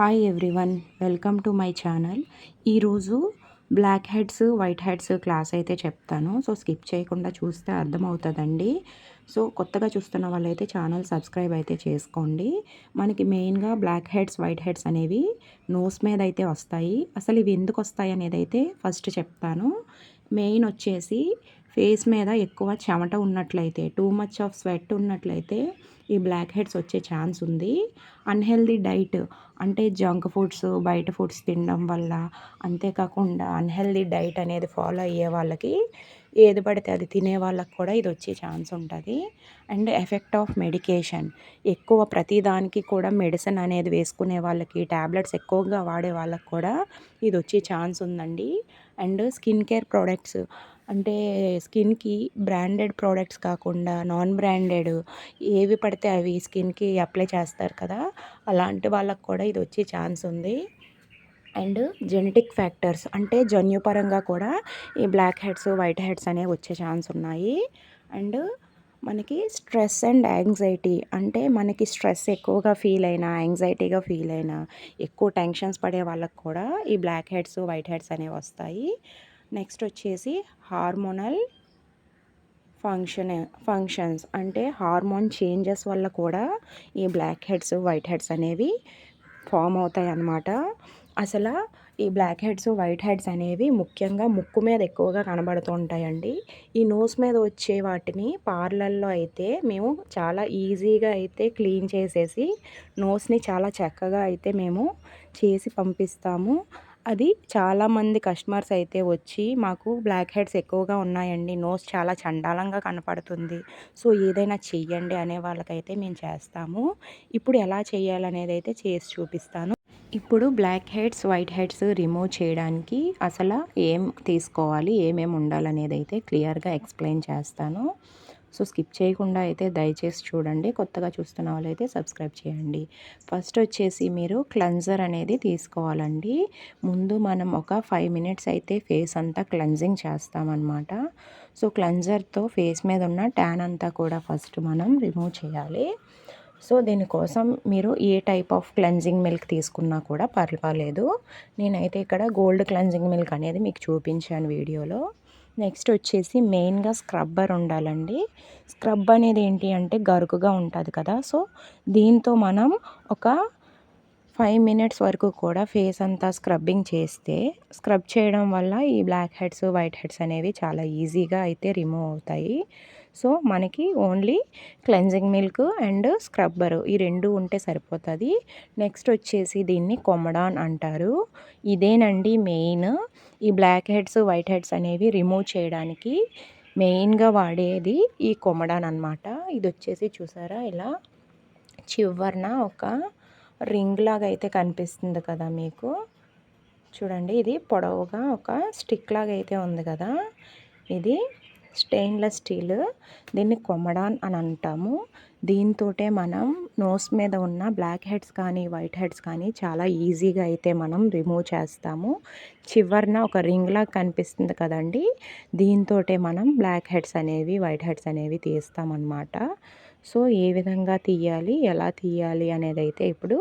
Hi everyone welcome to my channel ఈరోజు blackheads whiteheads class అయితే చెప్తాను. So skip చేయకుండా చూస్తే అర్థమవుతుందండి. సో కొత్తగా చూస్తున్న వాళ్ళైతే ఛానల్ సబ్స్క్రైబ్ అయితే చేసుకోండి. మనకి మెయిన్గా బ్లాక్ హెడ్స్ వైట్ హెడ్స్ అనేవి నోస్ మీద అయితే వస్తాయి. అసలు ఇవి ఎందుకు వస్తాయి అనేది అయితే ఫస్ట్ చెప్తాను. మెయిన్ వచ్చేసి ఫేస్ మీద ఎక్కువ చెమట ఉన్నట్లయితే టూ మచ్ ఆఫ్ స్వెట్ ఉన్నట్లయితే ఈ బ్లాక్ హెడ్స్ వచ్చే ఛాన్స్ ఉంది. అన్హెల్దీ డైట్ అంటే జంక్ ఫుడ్స్ బయట ఫుడ్స్ తినడం వల్ల అంతేకాకుండా అన్హెల్దీ డైట్ అనేది ఫాలో అయ్యే వాళ్ళకి ఏది పడితే అది తినే వాళ్ళకి కూడా ఇది వచ్చే ఛాన్స్ ఉంటుంది. అండ్ ఎఫెక్ట్ ఆఫ్ మెడికేషన్ ఎక్కువ ప్రతిదానికి కూడా మెడిసిన్ అనేది వేసుకునే వాళ్ళకి ట్యాబ్లెట్స్ ఎక్కువగా వాడే వాళ్ళకి కూడా ఇది వచ్చే ఛాన్స్ ఉందండి. అండ్ స్కిన్ కేర్ ప్రోడక్ట్స్ అంటే స్కిన్కి బ్రాండెడ్ ప్రోడక్ట్స్ కాకుండా నాన్ బ్రాండెడ్ ఏవి పడితే అవి స్కిన్కి అప్లై చేస్తారు కదా అలాంటి వాళ్ళకు కూడా ఇది వచ్చే ఛాన్స్ ఉంది. అండ్ జెనెటిక్ ఫ్యాక్టర్స్ అంటే జన్యుపరంగా కూడా ఈ బ్లాక్ హెడ్స్ వైట్ హెడ్స్ అనేవి వచ్చే ఛాన్స్ ఉన్నాయి. అండ్ మనకి స్ట్రెస్ అండ్ యాంగ్జైటీ అంటే మనకి స్ట్రెస్ ఎక్కువగా ఫీల్ అయినా యాంగ్జైటీగా ఫీల్ అయినా ఎక్కువ టెన్షన్స్ పడే వాళ్ళకి కూడా ఈ బ్లాక్ హెడ్స్ వైట్ హెడ్స్ అనేవి వస్తాయి. నెక్స్ట్ వచ్చేసి హార్మోనల్ ఫంక్షన్ ఫంక్షన్స్. అంటే హార్మోన్ చేంజెస్ వల్ల కూడా ఈ బ్లాక్ హెడ్స్ వైట్ హెడ్స్ అనేవి ఫామ్ అవుతాయి అన్నమాట అసలు ఈ బ్లాక్ హెడ్స్ వైట్ హెడ్స్ అనేవి ముఖ్యంగా ముక్కు మీద ఎక్కువగా కనబడుతూ ఉంటాయండి. ఈ నోస్ మీద వచ్చే వాటిని పార్లర్లో అయితే మేము చాలా ఈజీగా అయితే క్లీన్ చేసేసి నోస్ని చాలా చక్కగా అయితే మేము చేసి పంపిస్తాము. అది చాలామంది కస్టమర్స్ అయితే వచ్చి మాకు బ్లాక్ హెడ్స్ ఎక్కువగా ఉన్నాయండి. నోస్ చాలా చండాలంగా కనపడుతుంది. సో ఏదైనా చెయ్యండి అనే వాళ్ళకైతే మేము చేస్తాము. ఇప్పుడు ఎలా చేయాలనేది అయితే చేసి చూపిస్తాను. ఇప్పుడు blackheads whiteheads remove చేయడానికి అసలు ఏం తీసుకోవాలి ఏమేమి ఉండాలనేది అయితే క్లియర్గా ఎక్స్ప్లెయిన్ చేస్తాను. సో స్కిప్ చేయకుండా అయితే దయచేసి చూడండి. కొత్తగా చూస్తున్న వాళ్ళైతే సబ్స్క్రైబ్ చేయండి. ఫస్ట్ వచ్చేసి మీరు క్లెన్జర్ అనేది తీసుకోవాలండి. ముందు మనం ఒక ఫైవ్ మినిట్స్ అయితే ఫేస్ అంతా క్లెన్జింగ్ చేస్తామన్నమాట. సో క్లెన్జర్తో ఫేస్ మీద ఉన్న ట్యాన్ అంతా కూడా ఫస్ట్ మనం రిమూవ్ చేయాలి. సో దీనికోసం మీరు ఏ టైప్ ఆఫ్ క్లెన్జింగ్ మిల్క్ తీసుకున్నా కూడా పర్వాలేదు. నేనైతే ఇక్కడ గోల్డ్ క్లెన్జింగ్ మిల్క్ అనేది మీకు చూపించాను వీడియోలో. నెక్స్ట్ వచ్చేసి మెయిన్గా స్క్రబ్బర్ ఉండాలండి. స్క్రబ్ అనేది ఏంటి అంటే గరుకుగా ఉంటుంది కదా. సో దీంతో మనం ఒక ఫైవ్ మినిట్స్ వరకు కూడా ఫేస్ అంతా స్క్రబ్బింగ్ చేస్తే స్క్రబ్ చేయడం వల్ల ఈ బ్లాక్ హెడ్స్ వైట్ హెడ్స్ అనేవి చాలా ఈజీగా అయితే రిమూవ్ అవుతాయి. సో మనకి only cleansing milk and scrubber ఈ రెండు ఉంటే సరిపోతుంది. నెక్స్ట్ వచ్చేసి దీన్ని కొమ్మడాన్ అంటారు. ఇదేనండి మెయిన్ ఈ బ్లాక్ హెడ్స్ వైట్ హెడ్స్ అనేవి రిమూవ్ చేయడానికి మెయిన్గా వాడేది ఈ కొమ్మడాన్ అనమాట ఇది వచ్చేసి చూసారా? ఇలా చివరిన ఒక రింగ్ లాగా అయితే కనిపిస్తుంది కదా మీకు. చూడండి ఇది పొడవుగా ఒక స్టిక్ లాగా అయితే ఉంది కదా. ఇది స్టెయిన్లెస్ స్టీల్ దీన్ని కొమ్మడాన్ అని అంటాము. దీంతో మనం నోస్ మీద ఉన్న బ్లాక్ హెడ్స్ కానీ వైట్ హెడ్స్ కానీ చాలా ఈజీగా అయితే మనం రిమూవ్ చేస్తాము. చివరిన ఒక రింగ్లా కనిపిస్తుంది కదండి దీంతో మనం బ్లాక్ హెడ్స్ అనేవి వైట్ హెడ్స్ అనేవి తీస్తామన్నమాట. సో ఏ విధంగా తీయాలి ఎలా తీయాలి అనేది అయితే ఇప్పుడు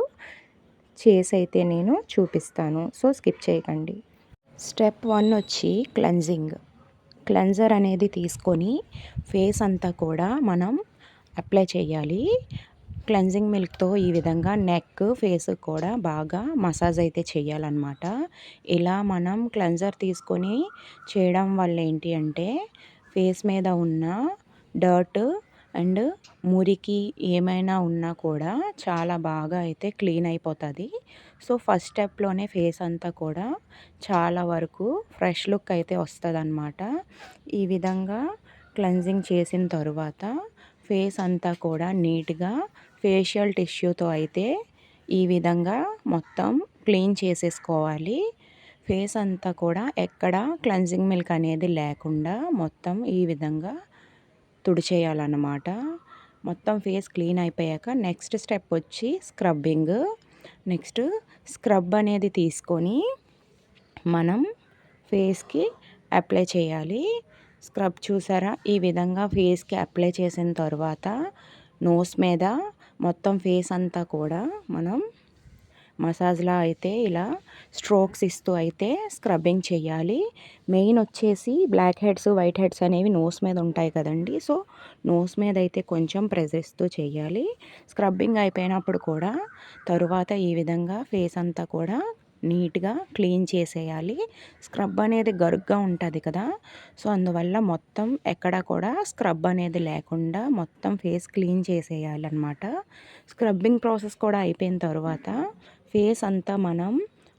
చేసి అయితే నేను చూపిస్తాను. సో స్కిప్ చేయకండి. స్టెప్ వన్ వచ్చి క్లెన్జింగ్ క్లెన్జర్ అనేది తీసుకొని ఫేస్ అంతా కూడా మనం అప్లై చేయాలి. క్లెన్జింగ్ మిల్క్తో ఈ విధంగా నెక్ ఫేస్ కూడా బాగా మసాజ్ అయితే చేయాలన్నమాట. ఇలా మనం క్లెన్జర్ తీసుకొని చేయడం వల్ల ఏంటి అంటే ఫేస్ మీద ఉన్న డర్ట్ అండ్ మురికి ఏమైనా ఉన్నా కూడా చాలా బాగా అయితే క్లీన్ అయిపోతుంది. సో ఫస్ట్ స్టెప్లోనే ఫేస్ అంతా కూడా చాలా వరకు ఫ్రెష్ లుక్ అయితే వస్తుంది అనమాట ఈ విధంగా క్లెన్జింగ్ చేసిన తరువాత ఫేస్ అంతా కూడా నీట్గా ఫేషియల్ టిష్యూతో అయితే ఈ విధంగా మొత్తం క్లీన్ చేసేసుకోవాలి. ఫేస్ అంతా కూడా ఎక్కడ క్లెన్జింగ్ మిల్క్ అనేది లేకుండా మొత్తం ఈ విధంగా తుడిచేయాలన్నమాట. మొత్తం ఫేస్ క్లీన్ అయిపోయాక నెక్స్ట్ స్టెప్ వచ్చి స్క్రబ్బింగ్. నెక్స్ట్ స్క్రబ్ అనేది తీసుకొని మనం ఫేస్కి అప్లై చేయాలి. స్క్రబ్ చూసారా? ఈ విధంగా ఫేస్కి అప్లై చేసిన తర్వాత నోస్ మీద మొత్తం ఫేస్ అంతా కూడా మనం మసాజ్లా అయితే ఇలా స్ట్రోక్స్ ఇస్తూ అయితే స్క్రబ్బింగ్ చేయాలి. మెయిన్ వచ్చేసి బ్లాక్ హెడ్స్ వైట్ హెడ్స్ అనేవి నోస్ మీద ఉంటాయి కదండి. సో నోస్ మీద అయితే కొంచెం ప్రెజర్ ఇస్తూ చేయాలి. స్క్రబ్బింగ్ అయిపోయినప్పుడు కూడా తరువాత ఈ విధంగా ఫేస్ అంతా కూడా నీట్గా క్లీన్ చేసేయాలి. స్క్రబ్ అనేది గరుగ్గా ఉంటుంది కదా. సో అందువల్ల మొత్తం ఎక్కడ కూడా స్క్రబ్ అనేది లేకుండా మొత్తం ఫేస్ క్లీన్ చేసేయాలన్నమాట. స్క్రబ్బింగ్ ప్రాసెస్ కూడా అయిపోయిన తర్వాత ఫేస్ అంతా మనం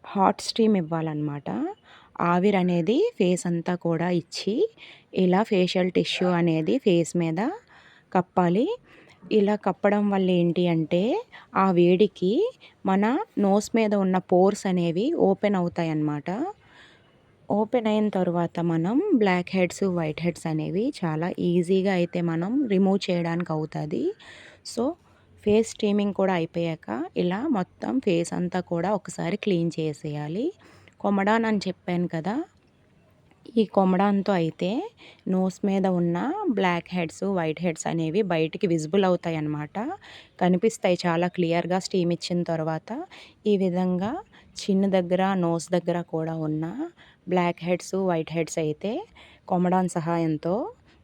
హాట్ స్ట్రీమ్ ఇవ్వాలన్నమాట. ఆవిరి అనేది ఫేస్ అంతా కూడా ఇచ్చి ఇలా ఫేషియల్ టిష్యూ అనేది ఫేస్ మీద కప్పాలి. ఇలా కప్పడం వల్ల ఏంటి అంటే ఆ వేడికి మన నోస్ మీద ఉన్న పోర్స్ అనేవి ఓపెన్ అవుతాయి అన్నమాట ఓపెన్ అయిన తర్వాత మనం బ్లాక్ హెడ్స్ వైట్ హెడ్స్ అనేవి చాలా ఈజీగా అయితే మనం రిమూవ్ చేయడానికి అవుతుంది సో ఫేస్ స్టీమింగ్ కూడా అయిపోయాక ఇలా మొత్తం ఫేస్ అంతా కూడా ఒకసారి క్లీన్ చేసేయాలి. కొమడాన్ అని చెప్పాను కదా ఈ కొమడాన్తో అయితే నోస్ మీద ఉన్న బ్లాక్ హెడ్స్ వైట్ హెడ్స్ అనేవి బయటికి విజిబుల్ అవుతాయి అన్నమాట. కనిపిస్తాయి చాలా క్లియర్గా స్టీమ్ ఇచ్చిన తర్వాత. ఈ విధంగా చిన్న దగ్గర నోస్ దగ్గర కూడా ఉన్న బ్లాక్ హెడ్స్ వైట్ హెడ్స్ అయితే కొమడాన్ సహాయంతో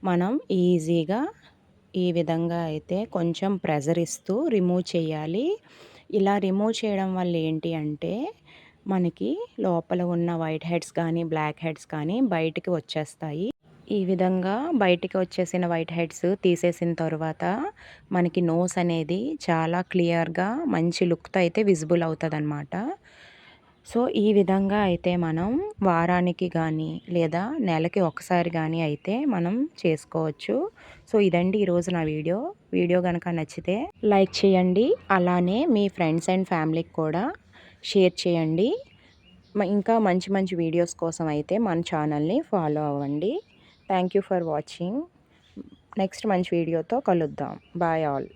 మనం ఈజీగా ఈ విధంగా అయితే కొంచెం ప్రెజర్ ఇస్తూ రిమూవ్ చేయాలి. ఇలా రిమూవ్ చేయడం వల్ల ఏంటి అంటే మనకి లోపల ఉన్న వైట్ హెడ్స్ కానీ బ్లాక్ హెడ్స్ కానీ బయటికి వచ్చేస్తాయి. ఈ విధంగా బయటికి వచ్చేసిన వైట్ హెడ్స్ తీసేసిన తర్వాత మనకి నోస్ అనేది చాలా క్లియర్గా మంచి లుక్తో అయితే విజిబుల్ అవుతుంది అన్నమాట సో ఈ విధంగా అయితే మనం వారానికి కానీ లేదా నెలకి ఒకసారి కానీ అయితే మనం చేసుకోవచ్చు. సో ఇదండి ఈరోజు నా వీడియో. వీడియో కనుక నచ్చితే లైక్ చేయండి. అలానే మీ ఫ్రెండ్స్ అండ్ ఫ్యామిలీకి కూడా షేర్ చేయండి. ఇంకా మంచి మంచి వీడియోస్ కోసం అయితే మన ఛానల్ని ఫాలో అవ్వండి. Thank you for watching. Next మంచి వీడియోతో కలుద్దాం. Bye all.